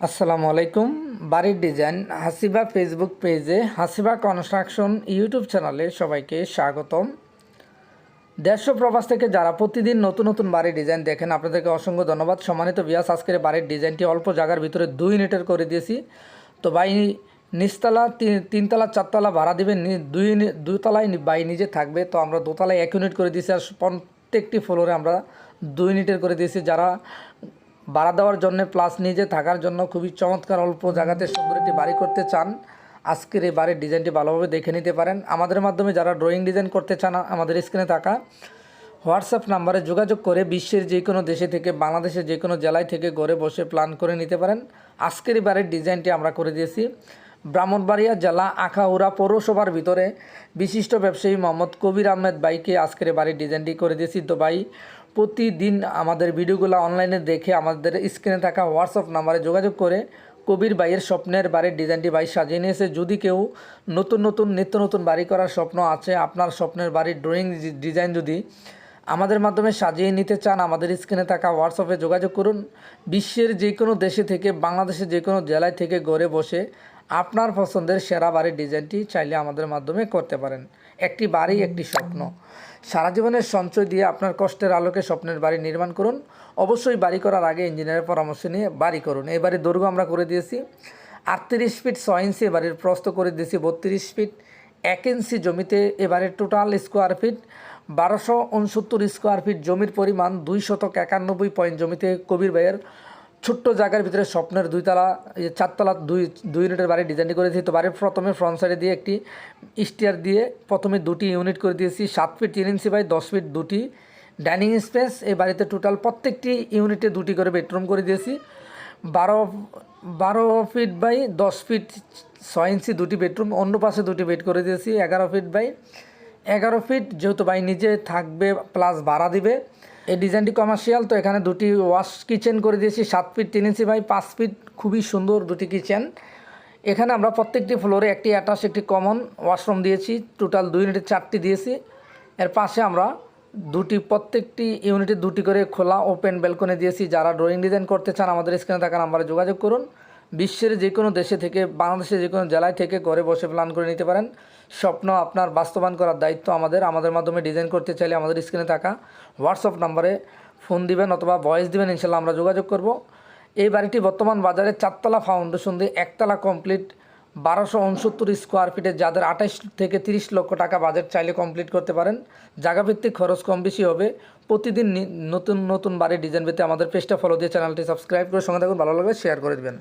আসসালামু আলাইকুম। বাড়ির ডিজাইন, হাসিবা ফেসবুক পেজে হাসিবা কনস্ট্রাকশন ইউটিউব চ্যানেলে সবাইকে স্বাগতম। দেশ প্রবাস থেকে যারা প্রতিদিন নতুন নতুন বাড়ির ডিজাইন দেখেন, আপনাদেরকে অসংখ্য ধন্যবাদ। সম্মানিত বিয়াস আজকের বাড়ির ডিজাইনটি অল্প জায়গার ভিতরে দুই ইউনিটের করে দিয়েছি। তো বাই নিচতলা, তিন- তিনতলা, চারতলা ভাড়া দিবেন দুই দুতলায় বাই নিজে থাকবে। তো আমরা দোতলায় এক ইউনিট করে দিয়েছি আর প্রত্যেকটি ফ্লোরে আমরা দুই ইউনিটের করে দিয়েছি। যারা ভাড়া দেওয়ার জন্য প্লাস নিজে থাকার জন্য খুবই চমৎকার অল্প জায়গাতে সুন্দর একটি বাড়ি করতে চান। আজকের এই বাড়ির ডিজাইনটি ভালোভাবে দেখে নিতে পারেন। আমাদের মাধ্যমে যারা ড্রয়িং ডিজাইন করতে চান, আমাদের স্ক্রিনে থাকা হোয়াটসঅ্যাপ নাম্বারে যোগাযোগ করে বিশ্বের যে কোনো দেশে থেকে, বাংলাদেশের যে কোনো জেলায় থেকে ঘরে বসে প্ল্যান করে নিতে পারেন। আজকের এই বাড়ির ডিজাইনটি আমরা করে দিয়েছি। ব্রাহ্মণবাড়িয়া জেলা আখাউড়া পৌরসভার ভিতরে বিশিষ্ট ব্যবসায়ী মোহাম্মদ কবির আহমেদ বাইকে আজকের বাড়ির ডিজাইনটি করে দিয়েছি। তো ভাই, প্রতিদিন আমাদের ভিডিওগুলো অনলাইনে দেখে আমাদের স্ক্রিনে থাকা হোয়াটসঅ্যাপ নাম্বারে যোগাযোগ করে কবির বাইয়ের স্বপ্নের বাড়ির ডিজাইনটি বাই সাজিয়ে নিয়েছে। যদি কেউ নতুন নতুন, নিত্য নতুন বাড়ি করার স্বপ্ন আছে, আপনার স্বপ্নের বাড়ির ড্রয়িং ডিজাইন যদি আমাদের মাধ্যমে সাজিয়ে নিতে চান, আমাদের স্ক্রিনে থাকা হোয়াটসঅ্যাপে যোগাযোগ করুন। বিশ্বের যে কোনো দেশে থেকে, বাংলাদেশের যে কোনো জেলায় থেকে ঘরে বসে আপনার পছন্দের সেরা বাড়ির ডিজাইনটি চাইলে আমাদের মাধ্যমে করতে পারেন। একটি বাড়ি, একটি স্বপ্ন। সারা জীবনের সঞ্চয় দিয়ে আপনার কষ্টের আলোকে স্বপ্নের বাড়ি নির্মাণ করুন। অবশ্যই বাড়ি করার আগে ইঞ্জিনিয়ারের পরামর্শ নিয়ে বাড়ি করুন। এই বাড়ির দৈর্ঘ্য আমরা করে দিয়েছি। আটত্রিশ ফিট ছয় ইঞ্চি বাড়ির প্রস্থ করে দিয়েছি বত্রিশ ফিট। এক ইঞ্চি জমিতে এবারের টোটাল স্কোয়ার ফিট। বারোশো উনসত্তর স্কোয়ার ফিট জমির পরিমাণ দুই শতক একানব্বই পয়েন্ট জমিতে কবির ভাইয়ের ছোট্ট জায়গার ভিতরে স্বপ্নের দুইতলা চারতলা দুই দুই ইউনিটের বাড়ি ডিজাইন করে করেছি। তো বাড়ির প্রথমে ফ্রন্ট সাইডে দিয়ে একটি স্টিয়ার দিয়ে প্রথমে দুটি ইউনিট করে দিয়েছি। সাত ফিট তিন ইঞ্চি বাই দশ ফিট দুটি ডাইনিং স্পেস এই বাড়িতে টোটাল প্রত্যেকটি ইউনিটে দুটি করে বেডরুম করে দিয়েছি। বারো বারো ফিট বাই দশ ফিট ছয় ইঞ্চি দুটি বেডরুম অন্য পাশে দুটি বেড করে দিয়েছি, এগারো ফিট বাই এগারো ফিট যেহেতু বাই নিজে থাকবে প্লাস ভাড়া দিবে। এই ডিজাইনটি কমার্শিয়াল তো এখানে দুটি ওয়াশ কিচেন করে দিয়েছি, সাত ফিট তিন ইঞ্চি বাই পাঁচ ফিট খুবই সুন্দর দুটি কিচেন এখানে আমরা প্রত্যেকটি ফ্লোরে একটি অ্যাটাচ একটি কমন ওয়াশরুম দিয়েছি টোটাল দুই ইউনিটের চারটি দিয়েছি। এর পাশে আমরা দুটি, প্রত্যেকটি ইউনিটে দুটি করে খোলা ওপেন ব্যালকনি দিয়েছি। যারা ড্রয়িং ডিজাইন করতে চান, আমাদের স্ক্রিনে থাকা নাম্বারে যোগাযোগ করুন। বিশ্বের যে কোনো দেশে থেকে, বাংলাদেশের যে কোনো জেলায় থেকে ঘরে বসে প্ল্যান করে নিতে পারেন। স্বপ্ন আপনার বাস্তবায়ন করার দায়িত্ব আমাদের। আমাদের মাধ্যমে ডিজাইন করতে চাইলে আমাদের স্ক্রিনে থাকা হোয়াটসঅ্যাপ নাম্বারে ফোন দিবেন অথবা ভয়েস দিবেন, ইনশাল্লাহ আমরা যোগাযোগ করব। এই বাড়িটি বর্তমান বাজারে চারতলা ফাউন্ডেশন দিয়ে একতলা কমপ্লিট বারোশো উনসত্তর স্কোয়ার ফিটে যাদের আঠাশ থেকে তিরিশ লক্ষ টাকা বাজেট চাইলে কমপ্লিট করতে পারেন। জায়গাভিত্তিক খরচ কম বেশি হবে। প্রতিদিন নতুন নতুন বাড়ির ডিজাইন পেতে আমাদের পেজটা ফলো দিয়ে চ্যানেলটি সাবস্ক্রাইব করে সঙ্গে থাকুন। ভালো লাগলে শেয়ার করে দেবেন।